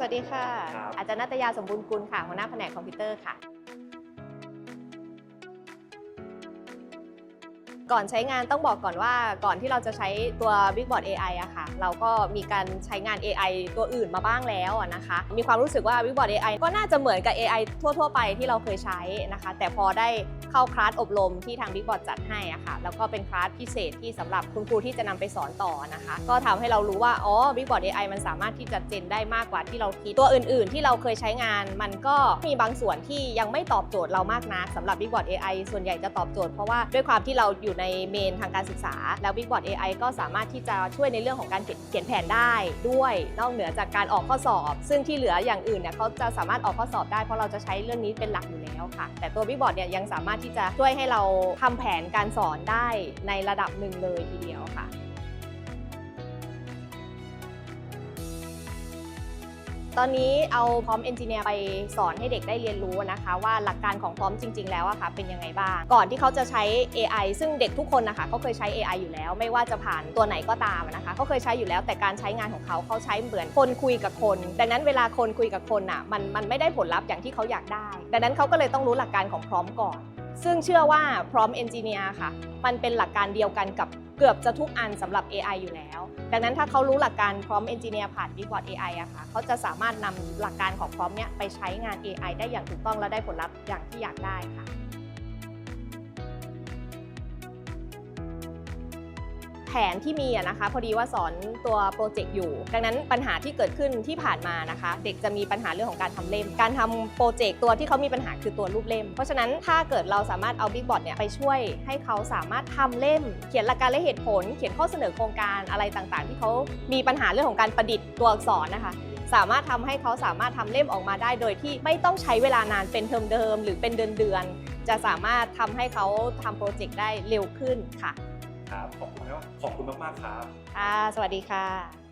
สวัสดีค่ะครับอาจารย์นัตยาสมบูรณ์กุลค่ะหัวหน้าแผนกคอมพิวเตอร์ค่ะ ก่อนใช้งานต้องบอกก่อนว่าก่อนที่เราจะใช้ตัว Big Board AI อะค่ะ เราก็มีการใช้งาน AI ตัวอื่นมาบ้างแล้วนะคะ มีความรู้สึกว่า Big Board AI ก็น่าจะเหมือนกับ AI ทั่ว ๆ ไปที่เราเคยใช้นะคะ แต่พอได้เข้าคลาสอบรมที่ทาง Big Board จัดให้อะค่ะ แล้วก็เป็นคลาสพิเศษที่สำหรับคุณครูที่จะนำไปสอนต่อนะคะ ก็ทำให้เรารู้ว่า อ๋อ Big Board AI มันสามารถที่จะเจนได้มากกว่าที่เราคิด ตัวอื่น ๆ ที่เราเคยใช้งาน มันก็มีบางส่วนที่ยังไม่ตอบโจทย์เรามากนักสำหรับ Big Board AI ส่วนใหญ่จะตอบโจทย์เพราะว่าด้วยความที่เราอยู่ในเมนทางการศึกษา แล้ว Big Board AI ก็สามารถที่จะช่วยในเรื่องของการเขียนแผนได้ด้วย นอกเหนือจากการออกข้อสอบ ซึ่งที่เหลืออย่างอื่นเนี่ยเขาจะสามารถออกข้อสอบได้เพราะเราจะใช้เรื่องนี้เป็นหลักอยู่แล้วค่ะ แต่ตัว Big Board เนี่ยยังสามารถที่จะช่วยให้เราทำแผนการสอนได้ในระดับหนึ่งเลยทีเดียวค่ะ ตอนนี้เอาพร้อมเอนจิเนียร์ไปสอนให้เด็กได้เรียนรู้นะคะว่าหลักการของพร้อมจริง ๆ แล้วอะค่ะเป็นยังไงบ้าง ก่อนที่เขาจะใช้ AI ซึ่งเด็กทุกคนนะคะเขาเคยใช้ AI อยู่แล้ว ไม่ว่าจะผ่านตัวไหนก็ตามนะคะเขาเคยใช้อยู่แล้วแต่การใช้งานของเขาเขาใช้เหมือนคนคุยกับคน ดังนั้นเวลาคนคุยกับคนอะมันมันไม่ได้ผลลัพธ์อย่างที่เขาอยากได้ ดังนั้นเขาก็เลยต้องรู้หลักการของพร้อมก่อน ซึ่งเชื่อว่าพร้อมเอนจิเนียร์ค่ะ มันเป็นหลักการเดียวกันกับ เกือบจะทุกอันสำหรับ AI อยู่แล้ว ดังนั้นถ้าเขารู้หลักการพร้อมเอนจิเนียร์ผ่าน b i g b o a r d AI อะค่ะเขาจะสามารถนำหลักการของพร้อมเนี้ยไปใช้งาน AI ได้อย่างถูกต้องและได้ผลลัพธ์อย่างที่อยากได้ค่ะ แผนที่มีอะนะคะ พอดีว่าสอนตัวโปรเจกต์อยู่ ดังนั้นปัญหาที่เกิดขึ้นที่ผ่านมานะคะ เด็กจะมีปัญหาเรื่องของการทำเล่ม การทำโปรเจกต์ตัวที่เขามีปัญหาคือตัวรูปเล่ม เพราะฉะนั้นถ้าเกิดเราสามารถเอา Big b o a r d เนี่ยไปช่วยให้เขาสามารถทำเล่ม เขียนหลักการและเหตุผล เขียนข้อเสนอโครงการอะไรต่างๆ ที่เขามีปัญหาเรื่องของการประดิษฐ์ตัวอักษรนะคะสามารถทำให้เขาสามารถทำเล่มออกมาได้โดยที่ไม่ต้องใช้เวลานานเป็นเทอมเดิม หรือเป็นเดือนเดือนๆจะสามารถทำให้เขาทำโปรเจกต์ได้เร็วขึ้นค่ะ ครับขอบคุณมากขอบคุณมากๆครับ ค่ะ สวัสดีค่ะ